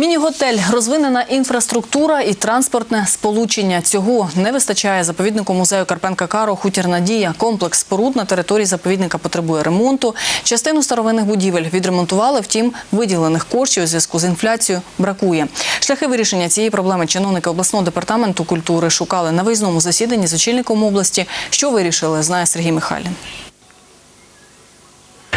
Міні-готель, розвинена інфраструктура і транспортне сполучення. Цього не вистачає заповіднику музею Карпенка Каро Хутір Надія. Комплекс споруд на території заповідника потребує ремонту. Частину старовинних будівель відремонтували, втім, виділених коштів у зв'язку з інфляцією бракує. Шляхи вирішення цієї проблеми чиновники обласного департаменту культури шукали на виїзному засіданні з очільником області. Що вирішили, знає Сергій Михайлін.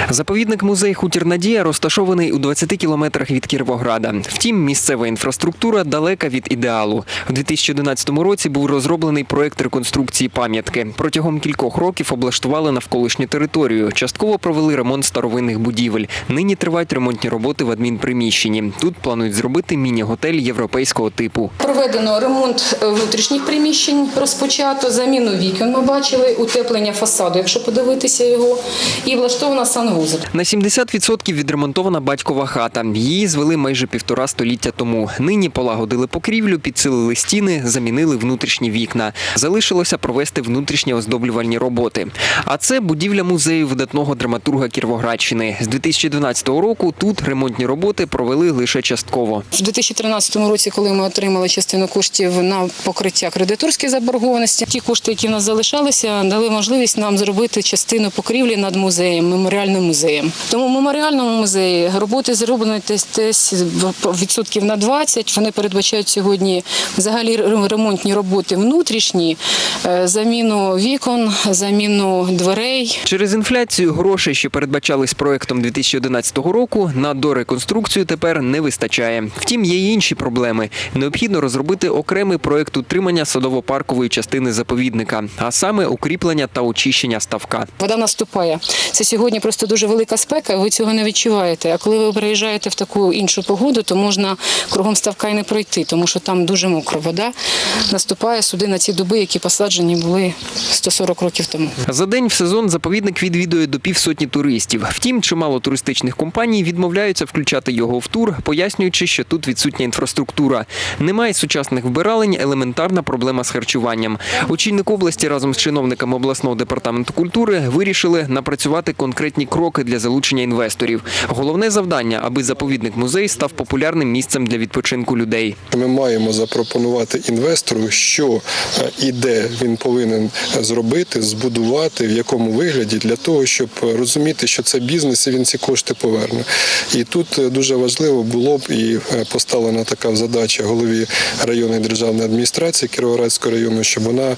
Заповідник музей Хутір Надія розташований у 20 кілометрах від Кіровограда. Втім, місцева інфраструктура далека від ідеалу. У 2011 році був розроблений проект реконструкції пам'ятки. Протягом кількох років облаштували навколишню територію. Частково провели ремонт старовинних будівель. Нині тривають ремонтні роботи в адмінприміщенні. Тут планують зробити міні-готель європейського типу. Проведено ремонт е, внутрішніх приміщень, розпочато заміну вікон. Ми бачили утеплення фасаду, якщо подивитися його, і влаштована санвузол. На 70% відремонтована батькова хата. Її звели майже півтора століття тому. Нині полагодили покрівлю, підсилили стіни, замінили внутрішні вікна. Залишилося провести внутрішні оздоблювальні роботи. А це будівля музею видатного драматурга Кіровоградщини. З 2012 року тут ремонтні роботи провели лише частково. В 2013 році, коли ми отримали частину коштів на покриття кредиторської заборгованості, ті кошти, які в нас залишалися, дали можливість нам зробити частину покрівлі над музеєм, меморіальним музеєм. Тому в меморіальному музеї роботи зроблені десь відсотків на 20. Вони передбачають сьогодні взагалі ремонтні роботи внутрішні, е, заміну вікон, заміну дверей. Через інфляцію грошей, що передбачались проектом 2011 року, на дореконструкцію тепер не вистачає. Втім, є й інші проблеми. Необхідно розробити окремий проект утримання садово-паркової частини заповідника, а саме укріплення та очищення ставка. Вода наступає. Це сьогодні просто дуже велика спека, ви цього не відчуваєте. А коли ви приїжджаєте в таку іншу погоду, то можна кругом ставка і не пройти, тому що там дуже мокра вода наступає сюди на ці дуби, які посаджені були 140 років тому. За день в сезон заповідник відвідує до півсотні туристів. Втім, чимало туристичних компаній відмовляються включати його в тур, пояснюючи, що тут відсутня інфраструктура. Немає сучасних вбиралень, елементарна проблема з харчуванням. Очільник області разом з чиновниками обласного департаменту культури вирішили напрацювати конкретні кроки для залучення інвесторів. Головне завдання, аби заповідник музей став популярним місцем для відпочинку людей. Ми маємо запропонувати інвестору, що е, і де він повинен зробити, збудувати, в якому вигляді, для того, щоб розуміти, що це бізнес і він ці кошти поверне. І тут е, дуже важливо було б і е, поставлена така задача голові районної державної адміністрації Кіровоградського району, щоб вона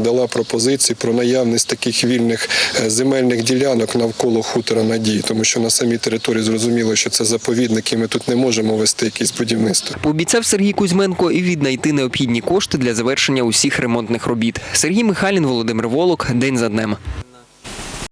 дала пропозиції про наявність таких вільних земельних ділянок навколо хутора Надії, тому що на самій території зрозуміло, що це заповідник, і ми тут не можемо вести якісь будівництво. Пообіцяв Сергій Кузьменко і віднайти необхідні кошти для завершення усіх ремонтних робіт. Сергій Михайлін, Володимир Волок, день за днем.